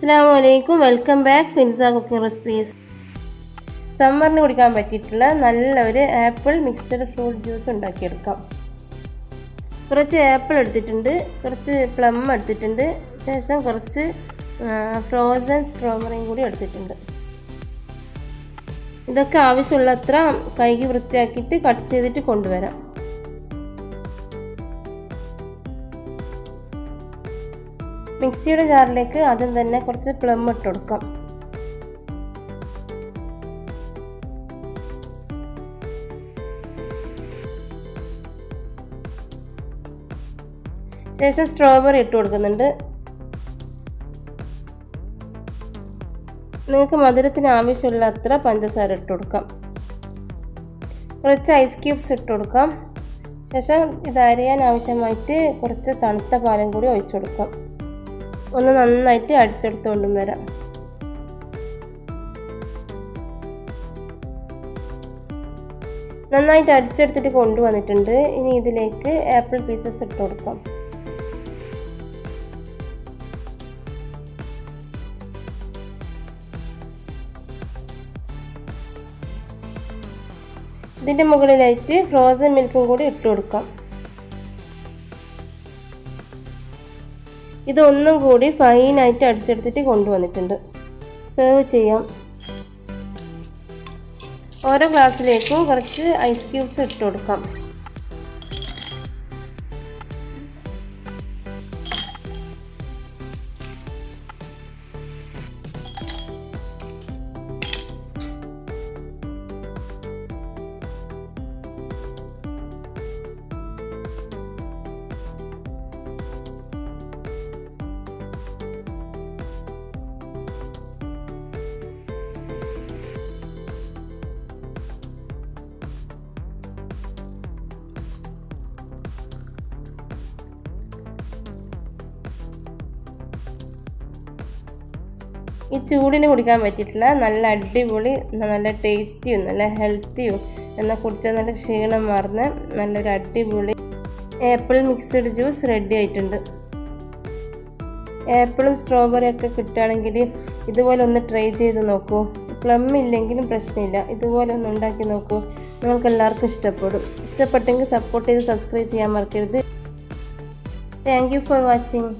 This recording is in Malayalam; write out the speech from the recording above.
അസ്സാം വലൈക്കും welcome back Finsa cooking recipes സമ്മറിന് കുടിക്കാൻ പറ്റിയിട്ടുള്ള നല്ല ഒരു ആപ്പിൾ മിക്സ്ഡ് ഫ്രൂട്ട് ജ്യൂസ് ഉണ്ടാക്കിയെടുക്കാം. കുറച്ച് ആപ്പിൾ എടുത്തിട്ടുണ്ട് കുറച്ച് പ്ലം എടുത്തിട്ടുണ്ട് ശേഷം കുറച്ച് ഫ്രോസൺ സ്ട്രോബെറിയും കൂടി എടുത്തിട്ടുണ്ട്. ഇതൊക്കെ ആവശ്യമുള്ളത്ര കൈകി വൃത്തിയാക്കിയിട്ട് കട്ട് ചെയ്തിട്ട് കൊണ്ടുവരാം. മിക്സിയുടെ ജാറിലേക്ക് ആദ്യം തന്നെ കുറച്ച് പ്ലം ഇട്ട് കൊടുക്കാം. ശേഷം സ്ട്രോബെറി ഇട്ട് കൊടുക്കുന്നുണ്ട്. നിങ്ങൾക്ക് മധുരത്തിന് ആവശ്യമുള്ള അത്ര പഞ്ചസാര ഇട്ട് കൊടുക്കാം. കുറച്ച് ഐസ് ക്യൂബ്സ് ഇട്ട് കൊടുക്കാം. ശേഷം ഇത് അരിയാൻ ആവശ്യമായിട്ട് കുറച്ച് തണുത്ത പാലും കൂടി ഒഴിച്ചു കൊടുക്കാം. ഒന്ന് നന്നായിട്ട് അടിച്ചെടുത്തുകൊണ്ടും വരാം. നന്നായിട്ട് അടിച്ചെടുത്തിട്ട് കൊണ്ടുവന്നിട്ടുണ്ട്. ഇനി ഇതിലേക്ക് ആപ്പിൾ പീസസ് ഇട്ട് കൊടുക്കാം. ഇതിന്റെ മുകളിലായിട്ട് ഫ്രോസൺ മിൽക്കും കൂടി ഇട്ട് കൊടുക്കാം. ഇതൊന്നും കൂടി ഫൈനായിട്ട് അടിച്ചെടുത്തിട്ട് കൊണ്ടുവന്നിട്ടുണ്ട്. സെർവ് ചെയ്യാം. ഓരോ ഗ്ലാസ്സിലേക്കും കുറച്ച് ഐസ് ക്യൂബ്സ് ഇട്ട് കൊടുക്കാം. ഈ ചൂടിന് കുടിക്കാൻ പറ്റിയിട്ടുള്ള നല്ല അടിപൊളി നല്ല ടേസ്റ്റിയും നല്ല ഹെൽത്തിയും എന്നാൽ കുടിച്ചാൽ നല്ല ക്ഷീണം മാറുന്ന നല്ലൊരു അടിപൊളി ആപ്പിൾ മിക്സ്ഡ് ജ്യൂസ് റെഡി ആയിട്ടുണ്ട്. ആപ്പിളും സ്ട്രോബെറി ഒക്കെ കിട്ടുകയാണെങ്കിൽ ഇതുപോലെ ഒന്ന് ട്രൈ ചെയ്ത് നോക്കൂ. പ്ലം ഇല്ലെങ്കിലും പ്രശ്നമില്ല. ഇതുപോലെ ഒന്ന് ഉണ്ടാക്കി നോക്കൂ. നിങ്ങൾക്ക് എല്ലാവർക്കും ഇഷ്ടപ്പെടും. ഇഷ്ടപ്പെട്ടെങ്കിൽ സപ്പോർട്ട് ചെയ്ത് സബ്സ്ക്രൈബ് ചെയ്യാൻ മറക്കരുത്. Thank for watching